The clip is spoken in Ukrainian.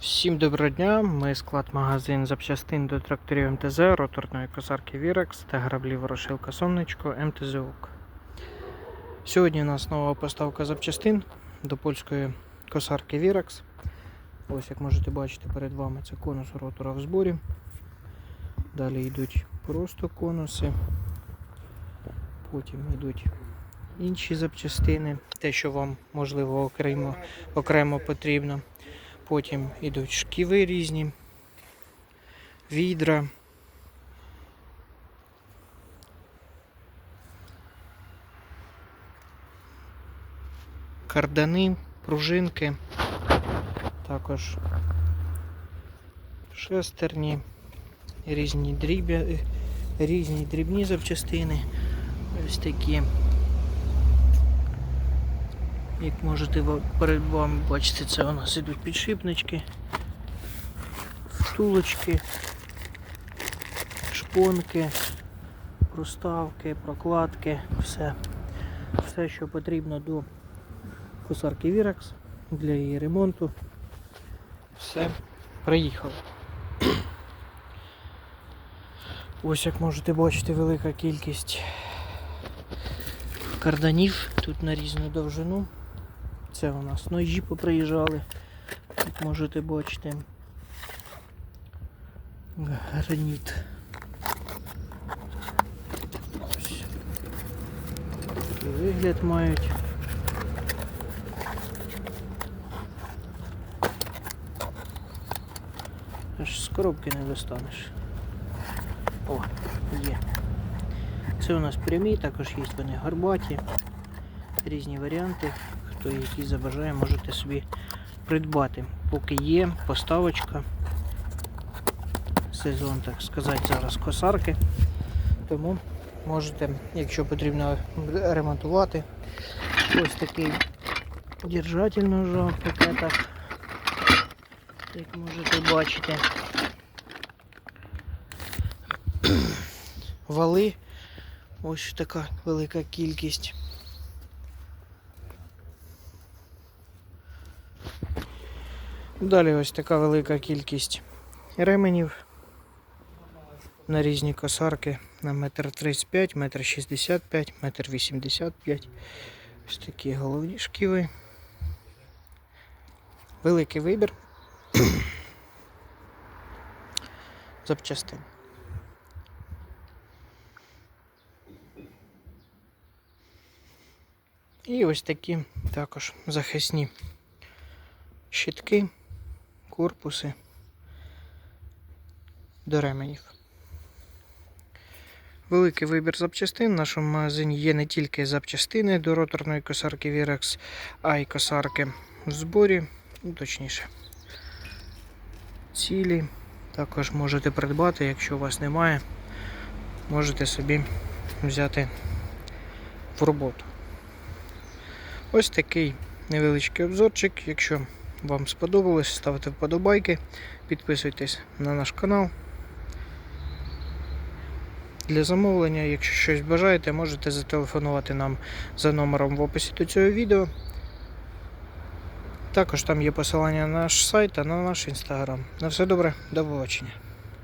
Всім доброго дня! Ми склад-магазин запчастин до тракторів МТЗ, роторної косарки Вірекс та граблів Ворошилка Сонечко МТЗУК. Сьогодні у нас нова поставка запчастин до польської косарки Вірекс. Ось як можете бачити перед вами це конус ротора в зборі. Далі йдуть просто конуси. Потім йдуть інші запчастини, те, що вам можливо окремо, окремо потрібно. Потім йдуть шківи різні, відра. Кардани, пружинки, також шестерні, різні дріб'я, різні дрібні запчастини. Ось такі. Як можете перед вами бачити, це у нас ідуть підшипнички, втулочки, шпонки, проставки, прокладки, все. Все, що потрібно до косарки Virax для її ремонту. Все приїхало. Ось як можете бачити велика кількість карданів тут на різну довжину. Це у нас ножі поприїжджали, як можете бачити. Граніт. Ось. Вигляд мають. Аж з коробки не достанеш. О, є. Це у нас прямі, також є вони горбаті, різні варіанти. Хто які забажає, можете собі придбати. Поки є поставочка. Сезон, так сказати, зараз косарки. Тому можете, якщо потрібно ремонтувати, ось такий держатель ножа в пакетах, як можете бачити. Вали Ось така велика кількість. Далі ось така велика кількість ременів на різні косарки на метр 35, метр 65, метр 85. Ось такі головні шківи. Великий вибір запчастин. І ось такі також захисні щитки, корпуси до ременів. Великий вибір запчастин. В нашому магазині є не тільки запчастини до роторної косарки Virax, а й косарки в зборі, ну, точніше. Цілі. Також можете придбати, якщо у вас немає, можете собі взяти в роботу. Ось такий невеличкий обзорчик. Якщо вам сподобалось, ставте вподобайки, підписуйтесь на наш канал. Для замовлення, якщо щось бажаєте, можете зателефонувати нам за номером в описі до цього відео. Також там є посилання на наш сайт та на наш інстаграм. На все добре, до побачення.